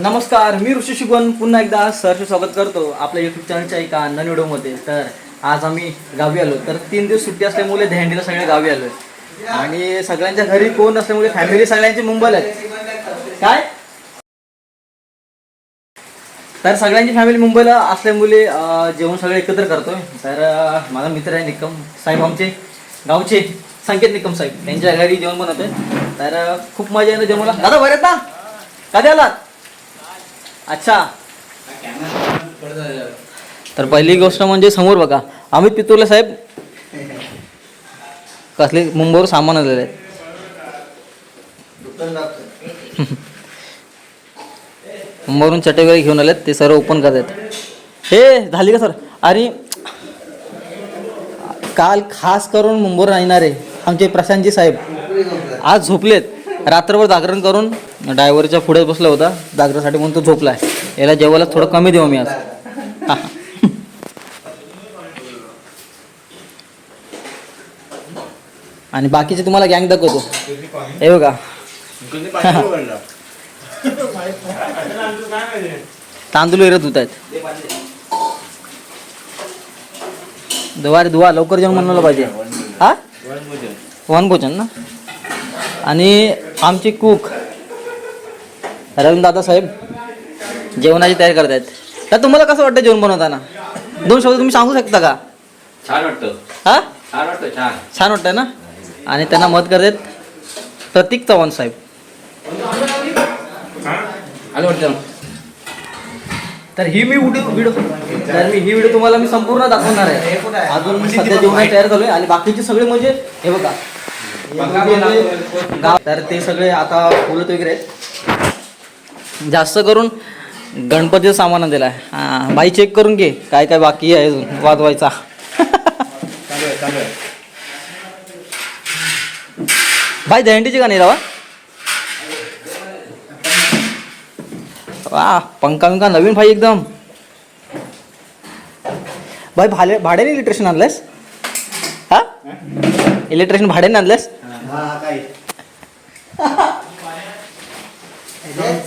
नमस्कार मी ऋषी शिकवण पुन्हा एकदा सरचे स्वागत करतो आपल्या युट्यूब चॅनलच्या एका नवीन व्हिडिओमध्ये. तर आज आम्ही गावी आलो. तर तीन दिवस सुट्टी असल्यामुळे दहंडीला सगळे गावी आलो आणि सगळ्यांच्या घरी कोण नसल्यामुळे फॅमिली सगळ्यांची मुंबईला आहेत. काय? तर सगळ्यांची फॅमिली मुंबईला असल्यामुळे जेवण सगळे एकत्र करतोय. तर माझा मित्र आहे निकम साहेब आमचे गावचे. संकेत निकम साहेब. त्यांच्या घरी जेवण बनवतोय. तर खूप मजा येते जेवणाला दादा बरे का ना? कधी आलात? अच्छा. तर पहिली गोष्ट म्हणजे समोर बघा. अमित पितुर्ले साहेब कसले मुंबईवर सामान आलेले आहेत. मुंबईवरून चटई वगैरे घेऊन आलेत ते सर्व ओपन करतात हे झाली का सर? अरे काल खास करून मुंबईवर येणारे आमचे प्रशांतजी साहेब. आज झोपलेत. रात्रभर जागरण करून डायव्हरच्या पुढे बसला होता. जागरणासाठी म्हणून तो झोपलाय. याला जेवायला थोडं कमी देऊ मी आज. आणि बाकीचे तुम्हाला गँग दाखवतो. हे बघा. तांदूळ वगैरे होत आहेत दुवारे दुवा लवकर जेवण म्हणलं पाहिजे. हा? वनभोजन. ना आणि आमचे कुक दादा साहेब जेवणाची तयारी करतायत. तर तुम्हाला कसं वाटतं जेवण बनवताना? दोन शब्द तुम्ही सांगू शकता का? छान वाटतं. हा? छान वाटतं छान. छान वाटतंय ना? आणि त्यांना मत करतात प्रतीक चव्हाण साहेब. तर ही मी व्हिडिओ व्हिडिओ तर मी ही व्हिडिओ तुम्हाला मी संपूर्ण दाखवणार आहे. अजून सध्या जेवण तयार झालोय आणि बाकीचे सगळे म्हणजे हे बघा गाव तर ते सगळे आता बोलत वगैरे जास्त करून गणपतीचं सामान दिलं आहे. हां बाई चेक करून घे काय काय बाकी आहे अजून वाजवायचा. भाई दहंडीची गाणी रावा वा पंखा बिंका नवीन भाई एकदम. भाई भाडे भाड्याने इलेक्ट्रिशियन आणलंयस? हा? इलेक्ट्रिशियन भाड्याने आणलंयस?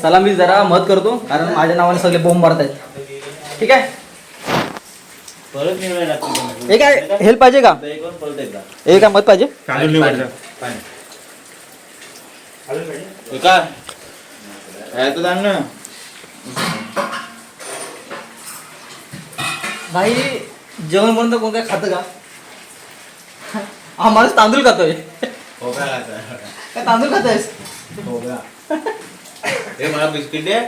चला मी जरा मत करतो कारण माझ्या नावाने सगळे बोंब मारत आहेत ठीक आहे? हे काय हेल्प पाहिजे का? एक वर परत एकदा. हे काय मत पाहिजे? भाई जेवण बनतं कोण काय खातं का? आम्हाला तांदूळ खातोय. काय तांदूळ खातोयस हो का हे मला बिस्किट दे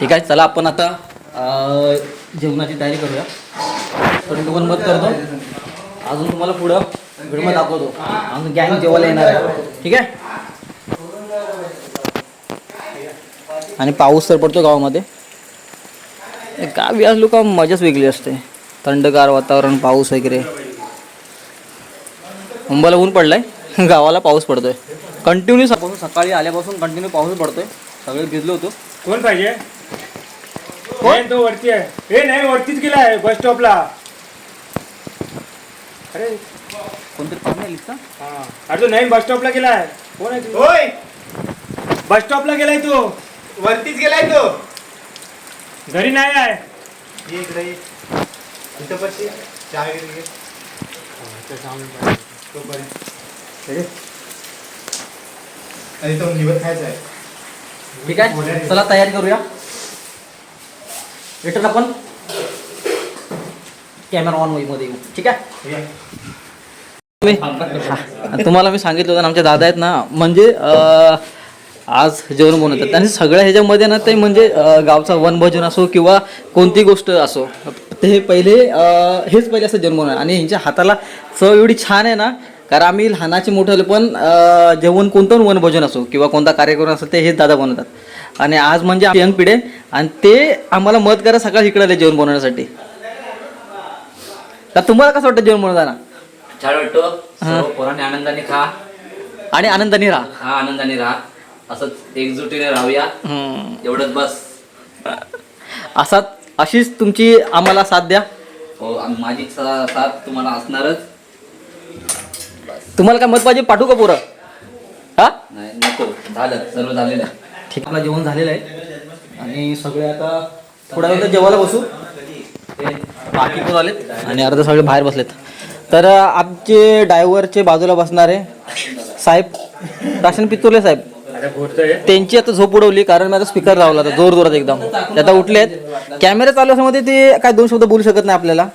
ठीक आहे चला आपण आता अं, जेवणाची तयारी करूया. पण पण मत करतो. अजून तुम्हाला पुढं व्हिडिओ दाखवतो. अजून गँग जेवायला येणार आहे. ठीक आहे? आणि पाऊस तर पडतो गावामध्ये. गावी असलो का मजाच वेगळी असते. थंडगार वातावरण पाऊस वगैरे. मुंबईला ऊन पडलाय. गावाला पाऊस पडतोय. कंटिन्यू सकाळी आल्यापासून कंटिन्यू पाऊस पडतोय. सगळे भिजलो होतो. कोण पाहिजे? कोण? तो वरती आहे. हे नाही वरतीच गेलाय बस स्टॉपला. अरे कोणतरी पाहुणे आलीत का? हा. अरे तो नाही बस स्टॉपला गेलाय कोण आहे तू? होय. बस स्टॉपला गेलाय तो. वरतीच गेलाय तो. घरी नाही आहे. ये इकडे ये. इथं पडते चहा वगैरे घे. तोपर्यंत. आणि तो खायचा आहे. ठीक आहे. चला तयारी करूया. रिटर्न आपण कॅमेरा ऑनमध्ये येऊ. ठीक आहे? तुम्हाला मी सांगितलं होतं ना आमचे दादा आहेत ना म्हणजे आज जेवण बनवतात. आणि सगळ्या ह्याच्यामध्ये ना ते म्हणजे गावचा वनभोजन असो किंवा कोणती गोष्ट असो ते पहिले अं, हेच पहिले असं जेवण बनवणार आणि यांच्या हाताला चव एवढी छान आहे ना कारण आम्ही लहानाचे मोठे झाले पण जेवण कोणतं वनभोजन असो किंवा कोणता कार्यक्रम असो ते हेच दादा बनवतात. आणि आज म्हणजे यंग पिढी आणि ते आम्हाला मदत करा सकाळ इकडे आले जेवण बनवण्यासाठी. तर तुम्हाला कसं वाटतं जेवण बनवताना? छान वाटतो. पोरांनी आनंदाने खा. आणि आनंदाने राहा. हा आनंदाने राहा. असंच एकजुटीने राहूया. एवढंच बस. असा अशीच तुमची आम्हाला साथ द्या. हो आम- माझी सा- साथ तुम्हाला असणारच. तुम्हाला काय मत पाहिजे? पाठवू का पोरं? हा? नाही नको. झालं सर्व झालेलं आहे. ठीक. आपलं जेवण झालेलं आहे. आणि सगळे आता थोड्या वेळ जेवायला बसू. ते बाकी पण आलेत? आणि अर्धा सगळे बाहेर बसलेत. तर अं, आमचे ड्रायव्हरचे बाजूला बसणारे साहेब राशन पितुले साहेब. त्यांची आता झोप उडवली कारण मी आता स्पीकर लावला होता जोर जोरात एकदम. ते आता उठलेत. कॅमेरा चालू असल्यामुळे ते काय दोन शब्द बोलू शकत नाही आपल्याला.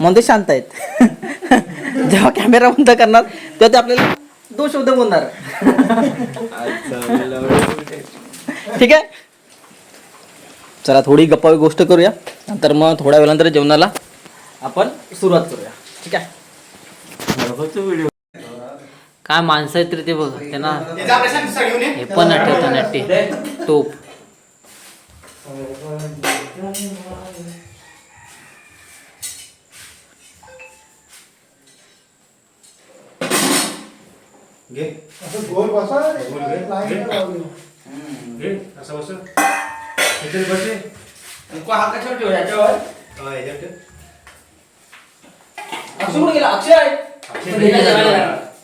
म्हणून ते शांत आहेत. जेव्हा कॅमेरा बंद करणार तेव्हा ते आपल्याला दोन शब्द बोलणार. ठीक आहे? चला थोडी गप्पा गोष्ट करूया. नंतर मग थोड्या वेळानंतर जेवणाला आपण सुरुवात करूया. ठीक आहे? काय माणसं आहेत रे ते बघ त्यांना हे पण नट्टे नट्टे टोप घे. गोल?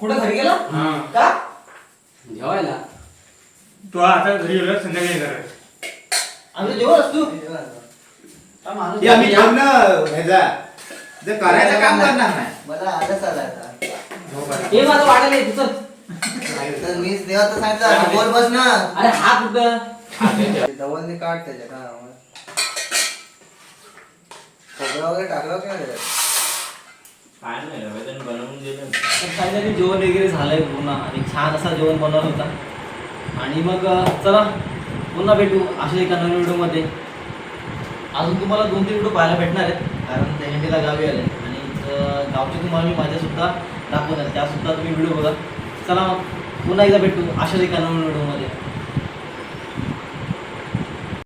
हा हा, कुठे घरी गेला? का? जेवायला. तू आता घरी गेलो संध्याकाळी येणार आम्ही जेवण असतो. ह्याचा. जर करायचं काम करणार नाही. मला आलंच आलं आता. हे माझं वाढायला आहे तुझं तर मीच देवा तर सांगितलं बोल बस ना. अरे हा कुठं? डबलने काढ हा मग. खोबरं वगैरे टाकलं काय त्याच्यात? काय नाही बनवून दिलं. तर फायनली जेवण वगैरे झालंय पूर्ण आणि छान असा जेवण बनवला होता. आणि मग चला पुन्हा भेटू अशा एका नवीन व्हिडिओमध्ये. अजून तुम्हाला दोन तीन व्हिडिओ पाहायला भेटणार आहेत कारण त्याच्याला गावी आले आणि गावचे गावची तुम्हाला मी माझ्यासुद्धा दाखवणार त्यासुद्धा तुम्ही व्हिडिओ बघा. चला मग पुन्हा एकदा भेटू अशाच एका नवीन व्हिडिओमध्ये.